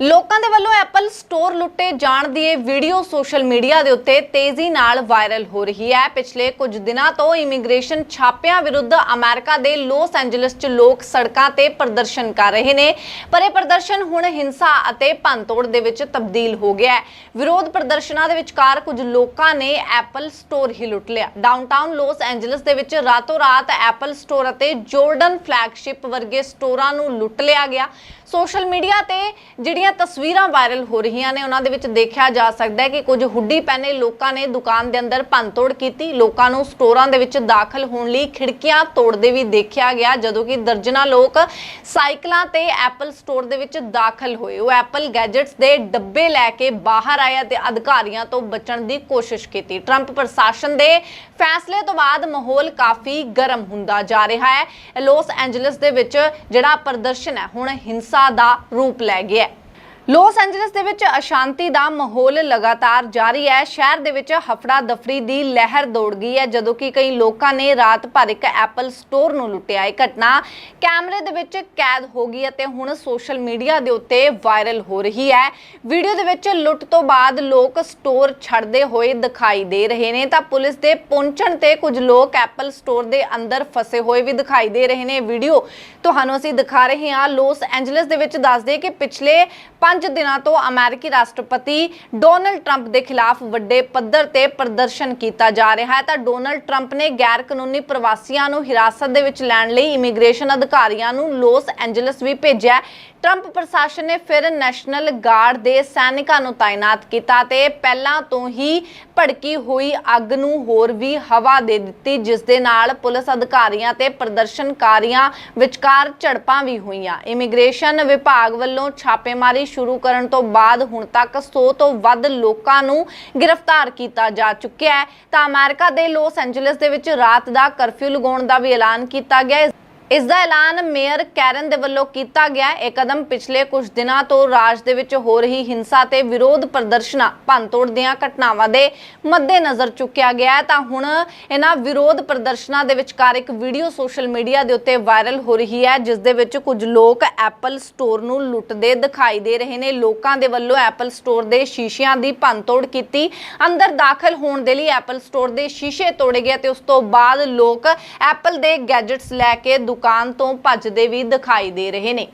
ਲੋਕਾਂ ਦੇ ਵੱਲੋਂ ਐਪਲ ਸਟੋਰ ਲੁੱਟੇ ਜਾਣ ਦੀ ਇਹ ਵੀਡੀਓ ਸੋਸ਼ਲ ਮੀਡੀਆ ਦੇ ਉੱਤੇ ਤੇਜ਼ੀ ਨਾਲ ਵਾਇਰਲ ਹੋ ਰਹੀ ਹੈ। ਪਿਛਲੇ ਕੁਝ ਦਿਨਾਂ ਤੋਂ ਇਮੀਗ੍ਰੇਸ਼ਨ ਛਾਪਿਆਂ ਵਿਰੁੱਧ ਅਮਰੀਕਾ ਦੇ ਲੋਸ ਐਂਜਲਸ 'ਚ ਲੋਕ ਸੜਕਾਂ ਤੇ ਪ੍ਰਦਰਸ਼ਨ ਕਰ ਰਹੇ ਨੇ। ਪਰ ਇਹ ਪ੍ਰਦਰਸ਼ਨ ਹੁਣ ਹਿੰਸਾ ਅਤੇ ਭੰਨਤੋੜ ਦੇ ਵਿੱਚ ਤਬਦੀਲ ਹੋ ਗਿਆ ਹੈ। ਵਿਰੋਧ ਪ੍ਰਦਰਸ਼ਨਾਂ ਦੇ ਵਿਚਕਾਰ ਕੁਝ ਲੋਕਾਂ ਨੇ ਐਪਲ ਸਟੋਰ ਹੀ ਲੁੱਟ ਲਿਆ। ਡਾਊਨਟਾਊਨ ਲੋਸ ਐਂਜਲਸ ਦੇ ਵਿੱਚ ਰਾਤੋਂ ਰਾਤ ਐਪਲ ਸਟੋਰ ਅਤੇ ਜੋਰਡਨ ਫਲੈਗਸ਼ਿਪ ਵਰਗੇ ਸਟੋਰਾਂ ਨੂੰ ਲੁੱਟ ਲਿਆ ਗਿਆ। ਸੋਸ਼ਲ ਮੀਡੀਆ ਤੇ ਜਿਹੜੀਆਂ ਤਸਵੀਰਾਂ ਵਾਇਰਲ ਹੋ ਰਹੀਆਂ ਨੇ, ਉਹਨਾਂ ਦੇ ਵਿੱਚ ਦੇਖਿਆ ਜਾ ਸਕਦਾ ਹੈ ਕਿ ਕੁਝ ਹੁੱਡੀ ਪਹਿਨੇ ਲੋਕਾਂ ਨੇ ਦੁਕਾਨ ਦੇ ਅੰਦਰ ਭੰਨਤੋੜ ਕੀਤੀ। ਲੋਕਾਂ ਨੂੰ ਸਟੋਰਾਂ ਦੇ ਵਿੱਚ ਦਾਖਲ ਹੋਣ ਲਈ ਖਿੜਕੀਆਂ ਤੋੜਦੇ ਵੀ ਦੇਖਿਆ ਗਿਆ, ਜਦੋਂ ਕਿ ਦਰਜਨਾ ਲੋਕ ਸਾਈਕਲਾਂ ਤੇ ਐਪਲ ਸਟੋਰ ਦੇ ਵਿੱਚ ਦਾਖਲ ਹੋਏ। ਉਹ ਐਪਲ ਗੈਜਟਸ ਦੇ ਡੱਬੇ ਲੈ ਕੇ ਬਾਹਰ ਆਏ ਅਤੇ ਅਧਿਕਾਰੀਆਂ ਤੋਂ ਬਚਣ ਦੀ ਕੋਸ਼ਿਸ਼ ਕੀਤੀ। ਟਰੰਪ ਪ੍ਰਸ਼ਾਸਨ ਦੇ ਫੈਸਲੇ ਤੋਂ ਬਾਅਦ ਮਾਹੌਲ ਕਾਫੀ ਗਰਮ ਹੁੰਦਾ ਜਾ ਰਿਹਾ ਹੈ। ਲਾਸ ਐਂਜਲਸ ਦੇ ਵਿੱਚ ਜਿਹੜਾ ਪ੍ਰਦਰਸ਼ਨ ਹੈ, ਹੁਣ ਹਿੰਸਾ ਦਾ ਰੂਪ ਲੈ ਗਿਆ ਲੋਸ ਐਂਜਲਸ ਦੇ ਵਿੱਚ ਅਸ਼ਾਂਤੀ ਦਾ ਮਾਹੌਲ ਲਗਾਤਾਰ ਜਾਰੀ ਹੈ। ਸ਼ਹਿਰ ਦੇ ਵਿੱਚ ਹਫੜਾ ਦਫੜੀ ਦੀ ਲਹਿਰ ਦੌੜ ਗਈ ਹੈ, ਜਦੋਂ ਕਿ ਕਈ ਲੋਕਾਂ ਨੇ ਰਾਤ ਭਰ ਇੱਕ ਐਪਲ ਸਟੋਰ ਨੂੰ ਲੁੱਟਿਆ। ਇਹ ਘਟਨਾ ਕੈਮਰੇ ਦੇ ਵਿੱਚ ਕੈਦ ਹੋ ਗਈ ਅਤੇ ਹੁਣ ਸੋਸ਼ਲ ਮੀਡੀਆ ਦੇ ਉੱਤੇ ਵਾਇਰਲ ਹੋ ਰਹੀ ਹੈ। ਵੀਡੀਓ ਦੇ ਵਿੱਚ ਲੁੱਟ ਤੋਂ ਬਾਅਦ ਲੋਕ ਸਟੋਰ ਛੱਡਦੇ ਹੋਏ ਦਿਖਾਈ ਦੇ ਰਹੇ ਨੇ। ਤਾਂ ਪੁਲਿਸ ਦੇ ਪਹੁੰਚਣ ਤੇ ਕੁਝ ਲੋਕ ਐਪਲ ਸਟੋਰ ਦੇ ਅੰਦਰ ਫਸੇ ਹੋਏ ਵੀ ਦਿਖਾਈ ਦੇ ਰਹੇ ਨੇ। ਵੀਡੀਓ ਤੁਹਾਨੂੰ ਅਸੀਂ ਦਿਖਾ ਰਹੇ ਹਾਂ। ਲੋਸ ਐਂਜਲਸ ਦੇ ਵਿੱਚ ਦੱਸਦੇ ਕਿ ਪਿਛਲੇ 5 ਦਿਨਾਂ ਤੋਂ ਅਮਰੀਕੀ ਰਾਸ਼ਟਰਪਤੀ ਡੋਨਲਡ ਟਰੰਪ ਦੇ ਖਿਲਾਫ ਵੱਡੇ ਪੱਧਰ ਤੇ ਪ੍ਰਦਰਸ਼ਨ ਕੀਤਾ ਜਾ ਰਿਹਾ ਹੈ। ਤਾਂ ਡੋਨਲਡ ਟਰੰਪ ਨੇ ਗੈਰ ਕਾਨੂੰਨੀ ਪ੍ਰਵਾਸੀਆਂ ਨੂੰ ਹਿਰਾਸਤ ਦੇ ਵਿੱਚ ਲੈਣ ਲਈ ਇਮੀਗ੍ਰੇਸ਼ਨ ਅਧਿਕਾਰੀਆਂ ਨੂੰ ਲੋਸ ਐਂਜਲਸ ਵੀ ਭੇਜਿਆ ਟਰੰਪ ਪ੍ਰਸ਼ਾਸਨ ਨੇ ਫਿਰ ਨੈਸ਼ਨਲ ਗਾਰਡ ਦੇ ਸੈਨਿਕਾਂ ਨੂੰ ਤਾਇਨਾਤ ਕੀਤਾ ਤੇ ਪਹਿਲਾਂ ਤੋਂ ਹੀ ਭੜਕੀ ਹੋਈ ਅੱਗ ਨੂੰ ਹੋਰ ਵੀ ਹਵਾ ਦੇ ਦਿੱਤੀ ਜਿਸ ਦੇ ਨਾਲ ਪੁਲਿਸ ਅਧਿਕਾਰੀਆਂ ਤੇ ਪ੍ਰਦਰਸ਼ਨਕਾਰੀਆਂ ਵਿਚਕਾਰ ਝੜਪਾਂ ਵੀ ਹੋਈਆਂ। ਇਮੀਗ੍ਰੇਸ਼ਨ ਵਿਭਾਗ ਵੱਲੋਂ ਛਾਪੇਮਾਰੀ ਸ਼ੁਰੂ ਕਰਨ ਤੋਂ ਬਾਅਦ ਹੁਣ ਤੱਕ 100 ਤੋਂ ਵੱਧ ਲੋਕਾਂ ਨੂੰ ਗ੍ਰਿਫਤਾਰ ਕੀਤਾ ਜਾ ਚੁੱਕਿਆ ਹੈ। ਤਾਂ ਅਮਰੀਕਾ ਦੇ ਲੋਸ ਐਂਜਲਸ ਦੇ ਵਿੱਚ ਰਾਤ ਦਾ ਕਰਫਿਊ ਲਗਾਉਣ ਦਾ ਵੀ ਐਲਾਨ ਕੀਤਾ ਗਿਆ ਹੈ। ਇਸ ਦਾ ਐਲਾਨ ਮੇਅਰ ਕੈਰਨ ਦੇ ਵੱਲੋਂ ਕੀਤਾ ਗਿਆ ਇਹ ਕਦਮ ਪਿਛਲੇ ਕੁਝ ਦਿਨਾਂ ਤੋਂ ਰਾਜ ਦੇ ਵਿੱਚ ਹੋ ਰਹੀ ਹਿੰਸਾ ਤੇ ਵਿਰੋਧ ਪ੍ਰਦਰਸ਼ਨਾਂ, ਭੰਨਤੋੜ ਦੀਆਂ ਘਟਨਾਵਾਂ ਦੇ ਮੱਦੇਨਜ਼ਰ ਚੁੱਕਿਆ ਗਿਆ ਤਾਂ ਹੁਣ ਇਹਨਾਂ ਵਿਰੋਧ ਪ੍ਰਦਰਸ਼ਨਾਂ ਦੇ ਵਿਚਕਾਰ ਇੱਕ ਵੀਡੀਓ ਸੋਸ਼ਲ ਮੀਡੀਆ ਦੇ ਉੱਤੇ ਵਾਇਰਲ ਹੋ ਰਹੀ ਹੈ, ਜਿਸ ਦੇ ਵਿੱਚ ਕੁਝ ਲੋਕ ਐਪਲ ਸਟੋਰ ਨੂੰ ਲੁੱਟਦੇ ਦਿਖਾਈ ਦੇ ਰਹੇ ਨੇ। ਲੋਕਾਂ ਦੇ ਵੱਲੋਂ ਐਪਲ ਸਟੋਰ ਦੇ ਸ਼ੀਸ਼ਿਆਂ ਦੀ ਭੰਨਤੋੜ ਕੀਤੀ। ਅੰਦਰ ਦਾਖਲ ਹੋਣ ਦੇ ਲਈ ਐਪਲ ਸਟੋਰ ਦੇ ਸ਼ੀਸ਼ੇ ਤੋੜੇ ਗਏ ਤੇ ਉਸ ਤੋਂ ਬਾਅਦ ਲੋਕ ਐਪਲ ਦੇ ਗੈਜਟਸ ਲੈ ਕੇ ਦੁਕਾਨ ਤੋਂ ਭੱਜਦੇ ਵੀ ਦਿਖਾਈ ਦੇ ਰਹੇ ਨੇ।